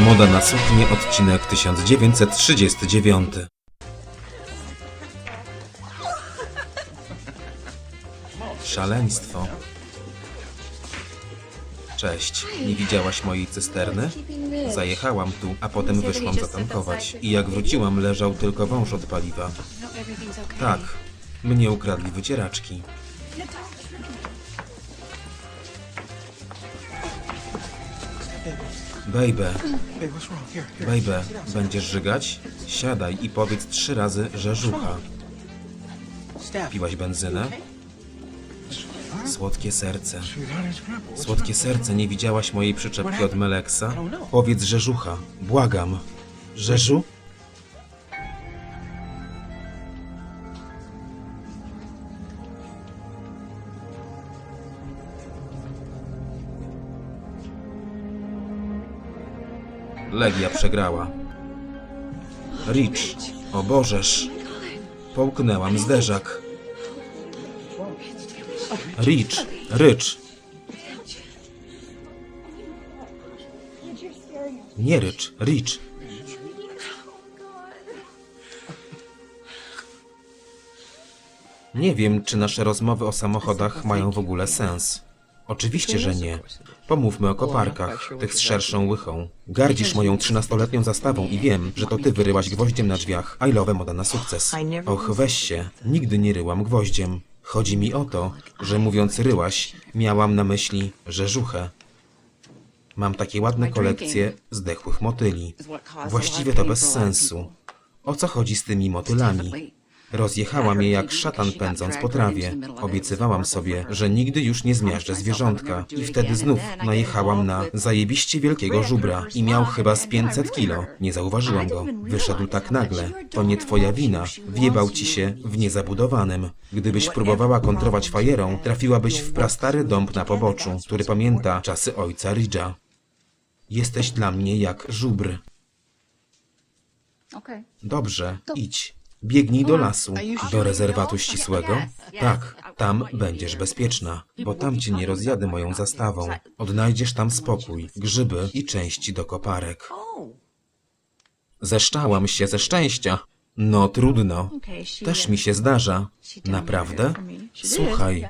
Moda na suknię, odcinek 1939. Szaleństwo. Cześć, nie widziałaś mojej cysterny? Zajechałam tu, a potem wyszłam zatankować. I jak wróciłam, leżał tylko wąż od paliwa. Tak, mnie ukradli wycieraczki. Baby, baby, będziesz żygać? Siadaj i powiedz trzy razy, że żucha. Piłaś benzynę? Słodkie serce. Słodkie serce, nie widziałaś mojej przyczepki od Meleksa? Powiedz, że żucha. Błagam. Rzeżu? Legia przegrała. Rich, o. Połknęłam zderzak. Rich, rycz. Nie rycz, Rich. Nie wiem, czy nasze rozmowy o samochodach mają w ogóle sens. Oczywiście, że nie. Pomówmy o koparkach, tych z szerszą łychą. Gardzisz moją trzynastoletnią zastawą i wiem, że to ty wyryłaś gwoździem na drzwiach. I love moda na sukces. Och, weź się. Nigdy nie ryłam gwoździem. Chodzi mi o to, że mówiąc ryłaś, miałam na myśli rzeżuchę. Mam takie ładne kolekcje zdechłych motyli. Właściwie to bez sensu. O co chodzi z tymi motylami? Rozjechałam je jak szatan pędząc po trawie. Obiecywałam sobie, że nigdy już nie zmiażdżę zwierzątka. I wtedy znów najechałam na zajebiście wielkiego żubra. I miał chyba z 500 kilo. Nie zauważyłam go. Wyszedł tak nagle. To nie twoja wina. Wjebał ci się w niezabudowanym. Gdybyś próbowała kontrować fajerą, trafiłabyś w prastary dąb na poboczu, który pamięta czasy ojca Ridge'a. Jesteś dla mnie jak żubr. Dobrze, idź. Biegnij do lasu, do rezerwatu ścisłego. Tak, tam będziesz bezpieczna, bo tam cię nie rozjadę moją zastawą. Odnajdziesz tam spokój, grzyby i części do koparek. Zeszczałam się ze szczęścia. No trudno. Też mi się zdarza. Naprawdę? Słuchaj.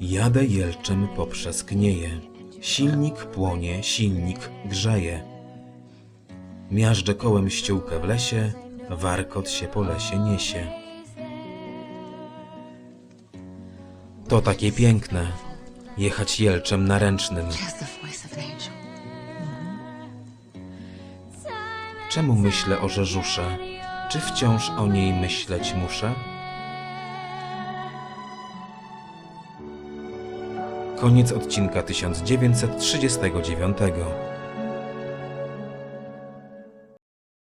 Jadę jelczem poprzez knieje. Silnik płonie, silnik grzeje. Miażdżę kołem ściółkę w lesie, warkot się po lesie niesie. To takie piękne, jechać jelczem na ręcznym. Has the voice of an angel. Czemu myślę o Rzeżusze? Czy wciąż o niej myśleć muszę? Koniec odcinka 1939.